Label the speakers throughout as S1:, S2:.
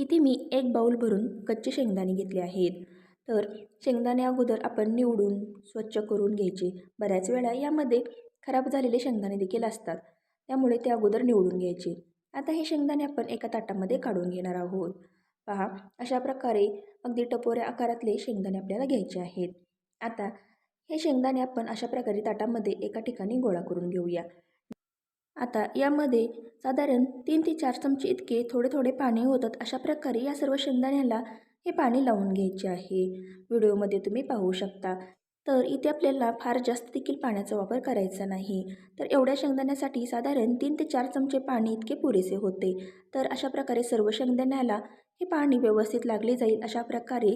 S1: इथे मी एक बाऊल भरून कच्चे शेंगदाणे घेतले आहेत. तर शेंगदाणे अगोदर आपण निवडून स्वच्छ करून घ्यायचे. बऱ्याच वेळा यामध्ये खराब झालेले शेंगदाणे देखील असतात. त्यामुळे ते अगोदर निवडून घ्यायचे. आता हे शेंगदाणे आपण एका ताटामध्ये काढून घेणार आहोत. पहा अशा प्रकारे अगदी टपोऱ्या आकारातले शेंगदाणे आपल्याला घ्यायचे आहेत. आता हे शेंगदाणे आपण अशा प्रकारे ताटामध्ये एका ठिकाणी गोळा करून घेऊया. आता यामध्ये साधारण तीन ते चार चमचे इतके थोडे थोडे पाणी होतात अशा प्रकारे या सर्व शेंगदाण्याला हे पाणी लावून घ्यायचे आहे. व्हिडिओमध्ये तुम्ही पाहू शकता. तर इथे आपल्याला फार जास्त देखील पाण्याचा वापर करायचा नाही. तर एवढ्या शेंगदाण्यासाठी साधारण तीन ते चार चमचे पाणी इतके पुरेसे होते. तर अशा प्रकारे सर्व शेंगदाण्याला हे पाणी व्यवस्थित लागले जाईल अशा प्रकारे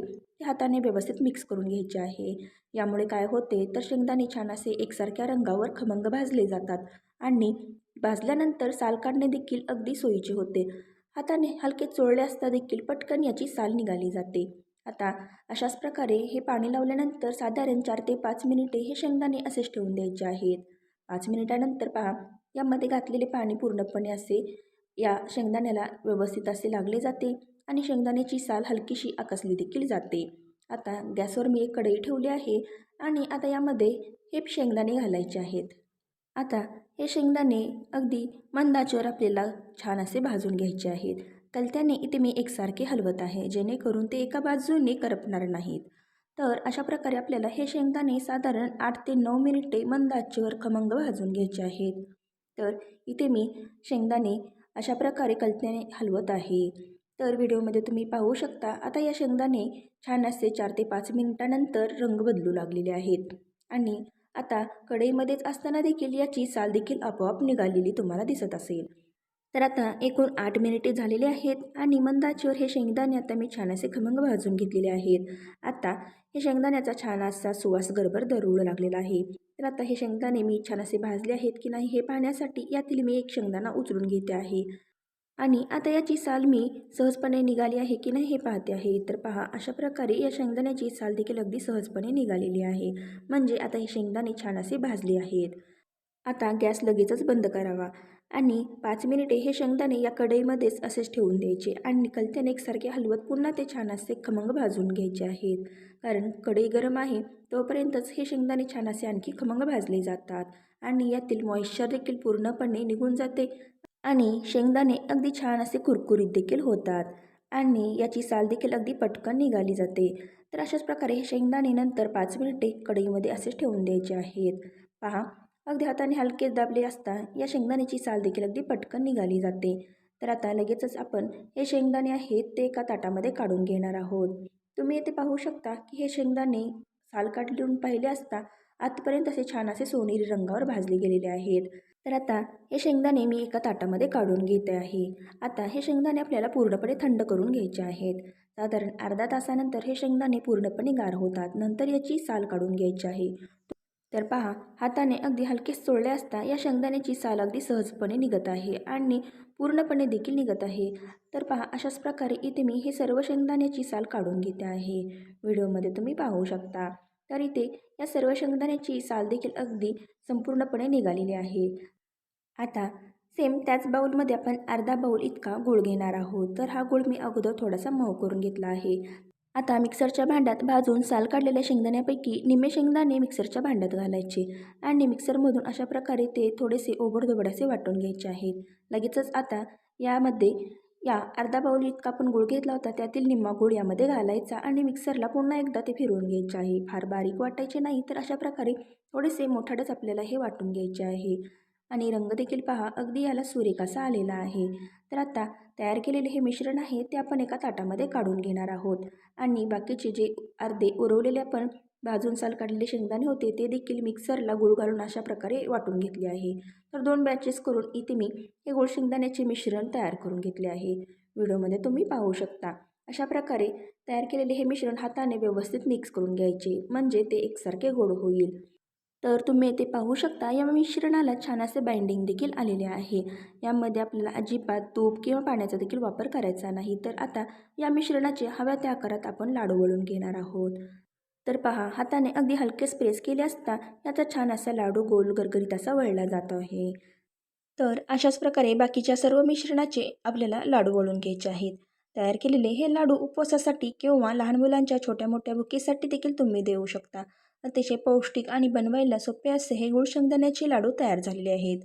S1: हाताने व्यवस्थित मिक्स करून घ्यायचे आहे. यामुळे काय होते तर शेंगदाणे छान असे एकसारख्या रंगावर खमंग भाजले जातात. आणि भाजल्यानंतर साल काढणे देखील अगदी सोयीचे होते. हाताने हलके चोळले असता देखील पटकन याची साल निघाली जाते. आता अशाच प्रकारे हे पाणी लावल्यानंतर साधारण चार ते पाच मिनिटे हे शेंगदाणे असेच ठेवून द्यायचे आहेत. पाच मिनिटानंतर पहा यामध्ये घातलेले पाणी पूर्णपणे असे या शेंगदाण्याला व्यवस्थित असे लागले जाते आणि शेंगदाण्याची साल हलकीशी आकसली देखील जाते. आता गॅसवर मी एक कढई ठेवली आहे आणि आता यामध्ये हे शेंगदाणे घालायचे आहेत. आता हे शेंगदाणे अगदी मंदाचेवर आपल्याला छान असे भाजून घ्यायचे आहेत. कलत्याने इथे मी एकसारखे हलवत आहे जेणेकरून ते एका बाजूने करपणार नाहीत. तर अशा प्रकारे आपल्याला हे शेंगदाणे साधारण आठ ते नऊ मिनिटे मंदाचेवर खमंग भाजून घ्यायचे आहेत. तर इथे मी शेंगदाणे अशा प्रकारे कलत्याने हलवत आहे. तर व्हिडिओमध्ये तुम्ही पाहू शकता आता या शेंगदाणे छान असे चार ते पाच मिनिटानंतर रंग बदलू लागलेले आहेत. आणि आता कढईमध्येच असताना देखील याची साल देखील आपोआप निघालेली तुम्हाला दिसत असेल. तर आता एकूण आठ मिनिटे झालेले आहेत आणि मंदाचीवर हे शेंगदाणे आता मी छान असे खमंग भाजून घेतलेले आहेत. आता हे शेंगदाण्याचा छान असा सुवास गरबर दरवू लागलेला आहे. तर आता हे शेंगदाणे मी छान असे भाजले आहेत की नाही हे पाहण्यासाठी यातील मी एक शेंगदाणा उचलून घेते आहे. आणि आता याची साल मी सहजपणे निघाली आहे की नाही हे पाहते आहे. तर पहा अशा प्रकारे या शेंगदाण्याची साल देखील अगदी सहजपणे निघालेली आहे. म्हणजे आता हे शेंगदाणे छान असे भाजले आहेत. आता गॅस लगेचच बंद करावा. आणि पाच मिनिटे हे शेंगदाणे या कढईमध्येच असेच ठेवून द्यायचे आणि कलत्याने एकसारखे हलवत पुन्हा ते छान असे खमंग भाजून घ्यायचे आहेत. कारण कढई गरम आहे तोपर्यंतच हे शेंगदाणे छान असे आणखी खमंग भाजले जातात. आणि यातील मॉइश्चर देखील पूर्णपणे निघून जाते. आणि शेंगदाणे अगदी छान असे कुरकुरीत देखील होतात. आणि याची साल देखील अगदी पटकन निघाली जाते. तर अशाच प्रकारे हे शेंगदाणे नंतर पाच मिनिटे कढईमध्ये असेच ठेवून द्यायचे आहेत. पहा अगदी हाताने हलके दाबले असता या शेंगदाण्याची साल देखील अगदी पटकन निघाली जाते. तर आता लगेचच आपण हे शेंगदाणे आहेत ते एका ताटामध्ये काढून घेणार आहोत. तुम्ही येथे पाहू शकता की हे शेंगदाणे साल काढून पाहिले असता आतपर्यंत असे छान असे सोनेरी रंगावर भाजले गेलेले आहेत. तर आता हे शेंगदाणे मी एका ताटामध्ये काढून घेते आहे. आता हे शेंगदाणे आपल्याला पूर्णपणे थंड करून घ्यायचे आहेत. साधारण अर्धा तासानंतर हे शेंगदाणे पूर्णपणे गार होतात. नंतर याची साल काढून घ्यायची आहे. तर पहा हाताने अगदी हलकेच सोडले असता या शेंगदाण्याची साल अगदी सहजपणे निघत आहे आणि पूर्णपणे देखील निघत आहे. तर पहा अशाच प्रकारे इथे मी हे सर्व शेंगदाण्याची साल काढून घेते आहे. व्हिडिओमध्ये तुम्ही पाहू शकता. तर इथे या सर्व शेंगदाण्याची साल देखील अगदी संपूर्णपणे निघालेली आहे. आता सेम त्याच बाऊलमध्ये आपण अर्धा बाऊल इतका गूळ घेणार आहोत. तर हा गूळ मी अगोदर थोडासा मऊ करून घेतला आहे. आता मिक्सरच्या भांड्यात भाजून साल काढलेल्या शेंगदाण्यापैकी निम्मे शेंगदाणे मिक्सरच्या भांड्यात घालायचे आणि मिक्सरमधून अशा प्रकारे ते थोडेसे ओबडधोबड असे वाटून घ्यायचे आहेत. लगेचच आता यामध्ये या अर्धा बाऊल इतका आपण गुळ घेतला होता त्यातील निम्मा गुळ यामध्ये घालायचा आणि मिक्सरला पुन्हा एकदा ते फिरवून घ्यायचे आहे. फार बारीक वाटायचे नाही तर अशा प्रकारे थोडेसे मोठाडच आपल्याला हे वाटून घ्यायचे आहे. आणि रंग देखील पहा. अगदी याला सुरेखासा आलेला आहे. तर आता तयार केलेले हे मिश्रण आहे ते आपण एका ताटामध्ये काढून घेणार आहोत. आणि बाकीचे जे अर्धे उरवलेले आपण भाजून साल काढलेले शेंगदाणे होते ते देखील मिक्सरला गुळ घालून अशा प्रकारे वाटून घेतले आहे. तर दोन बॅचेस करून इथे मी हे गोड शेंगदाण्याचे मिश्रण तयार करून घेतले आहे. व्हिडिओमध्ये तुम्ही पाहू शकता. अशा प्रकारे तयार केलेले हे मिश्रण हाताने व्यवस्थित मिक्स करून घ्यायचे. म्हणजे ते एकसारखे गोड होईल. तर तुम्ही येथे पाहू शकता या मिश्रणाला छान असे बाइंडिंग देखील आलेले आहे. यामध्ये आपल्याला अजिबात तूप किंवा पाण्याचा देखील वापर करायचा नाही. तर आता या मिश्रणाचे हव्या त्या आकारात आपण लाडू वळून घेणार आहोत. तर पहा हाताने अगदी हलकेच प्रेस केले असता याचा छान असा लाडू गोल गरगरीत असा वळला जात आहे. तर अशाच प्रकारे बाकीच्या सर्व मिश्रणाचे आपल्याला लाडू वळून घ्यायचे आहेत. तयार केलेले हे लाडू उपवासासाठी किंवा लहान मुलांच्या छोट्या मोठ्या भुकीसाठी देखील तुम्ही देऊ शकता. अतिशय पौष्टिक आणि बनवायला सोपे असे हे गुळशेंगदाण्याचे लाडू तयार झालेले आहेत.